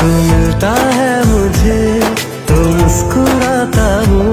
तू मिलता है मुझे तो मुस्कुराता हूँ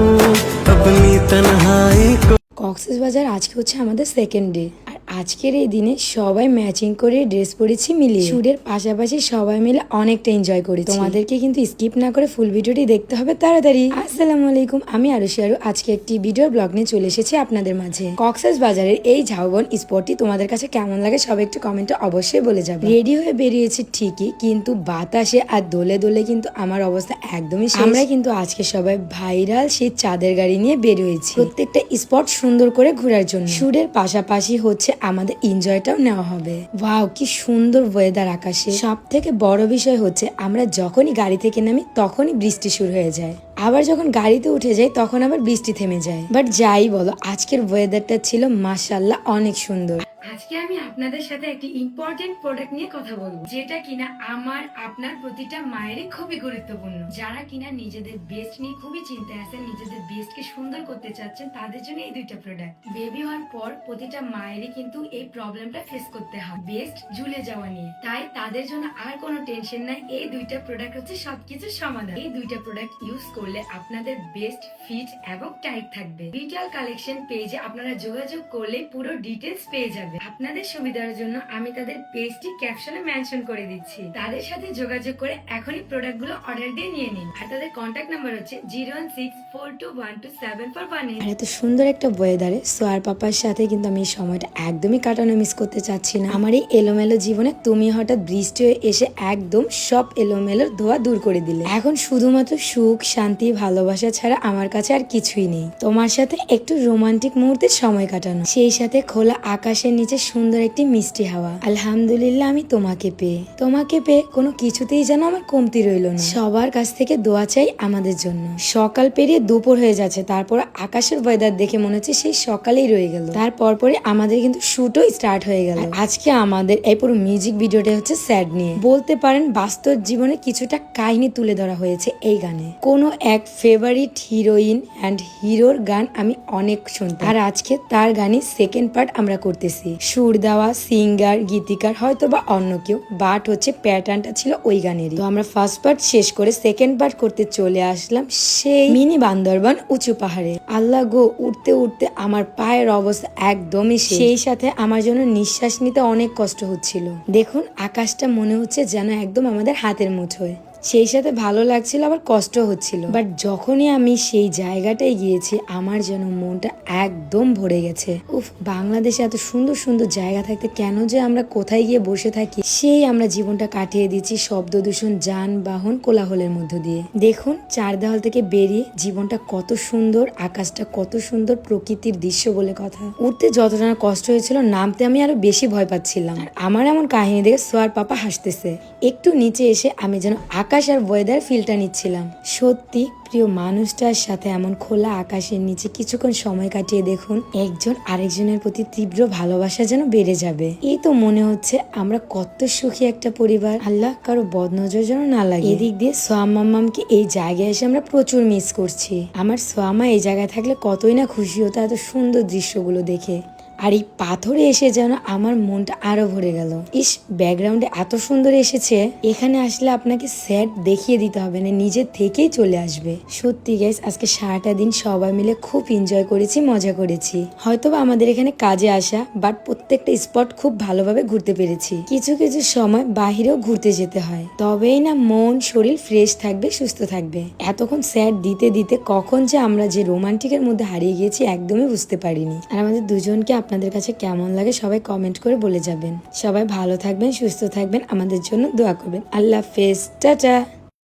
अपनी तन्हाई को কক্সেস বাজার আজকে হচ্ছে আমাদের সেকেন্ড ডে আর আজকের এই দিনে সবাই ম্যাচিং করে ড্রেস পরেছি মিলিয়ে। শুটের পাশাপাশি সবাই মিলে অনেকটা এনজয় করি তোমাদেরকে কিন্তু স্কিপ না করে ফুল ভিডিওটি দেখতে হবে তাড়াতাড়ি। আসসালামু আলাইকুম, আমি আরুষি আরু। আজকে একটি ভিডিও ব্লগ নিয়ে চলে এসেছি আপনাদের মাঝে। কক্সেস বাজারের এই ঝাউবন স্পটটি তোমাদের কাছে কেমন লাগে সবাই একটু কমেন্টে অবশ্যই বলে যাবে। রেডি হয়ে বেরিয়েছি ঠিকই, কিন্তু বাতাসে আর দোলে দোলে কিন্তু আমার অবস্থা একদমই। আমরা কিন্তু আজকে সবাই ভাইরাল সেই চাঁদের গাড়ি নিয়ে বেরিয়েছি প্রত্যেকটা স্পট সুন্দর করে ঘোরার জন্য। শুটের পাশাপাশি হচ্ছে আমাদের এনজয়টাও নেওয়া হবে। ওয়াও কি সুন্দর ওয়েদার আকাশে। সব থেকে বড় বিষয় হচ্ছে, আমরা যখনই গাড়ি থেকে নামি তখনই বৃষ্টি শুরু হয়ে যায়। আবার যখন গাড়িতে উঠে যাই, তখন আবার বৃষ্টি থেমে যায়। বাট যাই বলো, আজকের ওয়েদারটা ছিল মাসাল্লাহ অনেক সুন্দর। আজকে আমি আপনাদের সাথে একটি ইম্পর্টেন্ট প্রোডাক্ট নিয়ে কথা বলব, যেটা কিনা আমার, আপনার প্রতিটা মায়েরই খুবই গুরুত্বপূর্ণ। যারা কিনা নিজেদের বেস্ট নিয়ে খুবই চিন্তায় আছেন, নিজেদের বেস্ট কে সুন্দর করতে চাচ্ছেন, তাদের জন্য এই দুইটা প্রোডাক্ট বেবি হওয়ার পর প্রতিটা মায়েরই কিন্তু এই প্রবলেমটা ফেস করতে হয় বেস্ট ঝুলে যাওয়া নিয়ে। তাই তাদের জন্য আর কোনো টেনশন নাই, এই দুইটা প্রোডাক্ট হচ্ছে সবকিছুর সমাধান। এই দুইটা প্রোডাক্ট ইউজ করলে আপনাদের বেস্ট ফিট এবং টাইট থাকবে। রিটেল কালেকশন পেজে আপনারা যোগাযোগ করলে পুরো ডিটেলস পেয়ে যাবে আপনাদের সুবিধার জন্য আমি তাদের পেজটি ক্যাপশনে মেনশন করে দিচ্ছি। তাদের সাথে যোগাযোগ করে এখনই প্রোডাক্টগুলো অর্ডার দিয়ে নিয়ে নিন। আর তাদের কন্ট্যাক্ট নাম্বার হচ্ছে zero one six four two one two seven four one আর এত সুন্দর একটা ওয়েদারে সোয়ার পাপার সাথে কিন্তু আমি এই সময়টা একদমই কাটানো মিস করতে চাচ্ছি না। আমার এই এলোমেলো জীবনে তুমি হঠাৎ বৃষ্টি হয়ে এসে একদম সব এলোমেলোর ধোয়া দূর করে দিলে। এখন শুধুমাত্র সুখ, শান্তি, ভালোবাসা ছাড়া আমার কাছে আর কিছুই নেই। তোমার সাথে একটু রোমান্টিক মুহূর্তে সময় কাটানো, সেই সাথে খোলা আকাশের নিচে সুন্দর একটি মিষ্টি হাওয়া। আলহামদুলিল্লাহ, আমি তোমাকে পেয়ে। তোমাকে পেয়ে কোনো কিছুতেই যেন আমার কমতি রইল না। সবার কাছ থেকে দোয়া চাই আমাদের জন্য। সকাল পেরিয়ে দুপুর হয়ে যাচ্ছে, তারপর আকাশের ওয়েদার দেখে মনে হচ্ছে সেই সকালেই রয়ে গেল। তারপর পরে আমাদের কিন্তু শুটও স্টার্ট হয়ে গেল। আজকে আমাদের এই পুরো মিউজিক ভিডিওটা হচ্ছে স্যাড নিয়ে। বলতে পারেন, বাস্তব জীবনে কিছুটা কাহিনী তুলে ধরা হয়েছে এই গানে। কোনো এক ফেভারিট হিরোইন অ্যান্ড হিরোর গান আমি অনেক শুনতাম। আর আজকে তার গানই সেকেন্ড পার্ট আমরা করতেছি। সুর দেওয়া সিঙ্গার গীতিকার হয়তো বা অন্য কেউ। বাট হচ্ছে প্যাটার্নটা ছিল ওই গানেরই। তো আমরা ফার্স্ট পার্ট শেষ করে সেকেন্ড পার্ট করতে চলে আসলাম সেই মিনি বান্দরবান উঁচু পাহাড়ে। আল্লাহ গো উঠতে উঠতে আমার পায়ের অবস্থা একদমই সেই সাথে আমার জন্য নিঃশ্বাস নিতে অনেক কষ্ট হচ্ছিল। দেখুন, আকাশটা মনে হচ্ছে যেন একদম আমাদের হাতের মুঠোয়। সেই সাথে ভালো লাগছিল, আবার কষ্ট হচ্ছিল। বাট যখনই আমি সেই জায়গাটায় গিয়েছি, আমার যেন মনটা একদম ভরে গেছে। উফ, বাংলাদেশে এত সুন্দর সুন্দর জায়গা থাকতে কেন যে আমরা কোথায় গিয়ে বসে থাকি, সেই আমরা জীবনটা কাটিয়ে দিচ্ছি শব্দ দূষণ যানবাহন কোলাহলের মধ্য দিয়ে। দেখুন চার দেওয়াল থেকে বেরিয়ে জীবনটা কত সুন্দর, আকাশটা কত সুন্দর, প্রকৃতির দৃশ্য বলে কথা। উঠতে যতটা কষ্ট হয়েছিল, নামতে আমি আরও বেশি ভয় পাচ্ছিলাম। আমার এমন কাহিনী দেখে সোয়ার পাপা হাসতেছে। একটু নিচে এসে আমি যেন আকাশ আর ওয়েদার ফিলটা নিচ্ছিলাম। সত্যি, প্রিয় মানুষটার সাথে এমন খোলা আকাশের নিচে কিছুক্ষণ সময় কাটিয়ে দেখুন, একজন আরেকজনের প্রতি তীব্র ভালোবাসা যেন বেড়ে যাবে। এই তো মনে হচ্ছে আমরা কত সুখী একটা পরিবার। আল্লাহ কারও বদনজর যেন না লাগে। এদিক দিয়ে সোয়ামাম্মামকে এই জায়গায় এসে আমরা প্রচুর মিস করছি। আমার সোয়ামা এই জায়গায় থাকলে কতই না খুশি হতো এত সুন্দর দৃশ্যগুলো দেখে। আর এই পাথরে এসে যেন আমার মনটা আরও ভরে গেল। ইস ব্যাকগ্রাউন্ডে এত সুন্দর এসেছে। এখানে আসলে আপনাকে সেট দেখিয়ে দিতে হবে না, নিজে থেকেই চলে আসবে। সত্যি গাইস আজকে সারাটা দিন সবাই মিলে খুব এনজয় করেছি, মজা করেছি। হয়তোবা আমাদের এখানে কাজে আসা বাট প্রত্যেকটা স্পট খুব ভালোভাবে ঘুরতে পেরেছি। কিছু কিছু সময় বাহিরেও ঘুরতে যেতে হয়। তবেই না মন, শরীর ফ্রেশ থাকবে, সুস্থ থাকবে। এতক্ষণ স্যাট দিতে দিতে কখন যে আমরা যে রোমান্টিকের মধ্যে হারিয়ে গিয়েছি, একদমই বুঝতে পারিনি। আর আমাদের দুজনকে আপনাদের কাছে কেমন লাগে সবাই কমেন্ট করে বলে যাবেন। সবাই ভালো থাকবেন, সুস্থ থাকবেন, আমাদের জন্য দোয়া করবেন। আল্লাহ হাফেজ। টাটা।